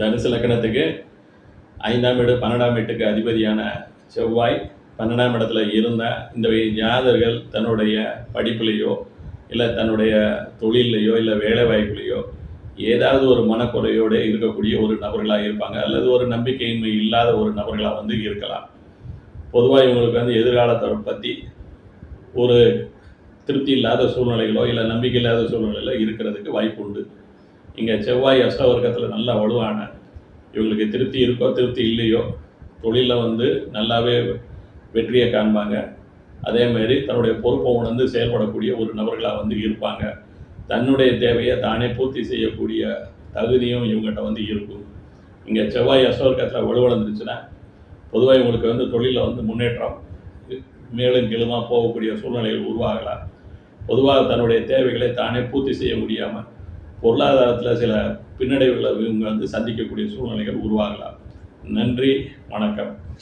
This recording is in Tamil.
தனுசு லக்கணத்துக்கு ஐந்தாம் வீடு பன்னெண்டாம் வீட்டுக்கு அதிபதியான செவ்வாய் பன்னெண்டாம் இடத்துல இருந்தால் இந்த ஜாதகர்கள் தன்னுடைய படிப்புலேயோ இல்லை தன்னுடைய தொழிலையோ இல்லை வேலை வாய்ப்புலேயோ ஏதாவது ஒரு மனக்குறையோடு இருக்கக்கூடிய ஒரு நபர்களாக இருப்பாங்க. அல்லது ஒரு நம்பிக்கையின்மை இல்லாத ஒரு நபர்களாக வந்து இருக்கலாம். பொதுவாக இவங்களுக்கு வந்து எதிர்காலத்தை பற்றி ஒரு திருப்தி இல்லாத சூழ்நிலைகளோ இல்லை நம்பிக்கை இல்லாத சூழ்நிலையில இருக்கிறதுக்கு வாய்ப்பு உண்டு. இங்கே செவ்வாய் அஷ்டவர்க்கத்தில் நல்லா வலுவான இவங்களுக்கு திருப்தி இருக்கோ திருப்தி இல்லையோ தொழிலில் வந்து நல்லாவே வெற்றியை காண்பாங்க. அதே மாதிரி தன்னுடைய பொறுப்பை உணர்ந்து செயல்படக்கூடிய ஒரு நபர்களாக வந்து இருப்பாங்க. தன்னுடைய தேவையை தானே பூர்த்தி செய்யக்கூடிய தகுதியும் இவங்ககிட்ட வந்து இருக்கும். இங்கே செவ்வாய் அஷ்டவர்க்கத்தில் வலுவளர்ந்துருச்சுன்னா பொதுவாக இவங்களுக்கு வந்து தொழிலில் வந்து முன்னேற்றம் மேலும் கீழுமா போகக்கூடிய சூழ்நிலைகள் உருவாகலாம். பொதுவாக தன்னுடைய தேவைகளை தானே பூர்த்தி செய்ய முடியாமல் பொருளாதாரத்தில் சில பின்னடைவுகளை இவங்க வந்து சந்திக்கக்கூடிய சூழ்நிலைகள் உருவாகலாம். நன்றி வணக்கம்.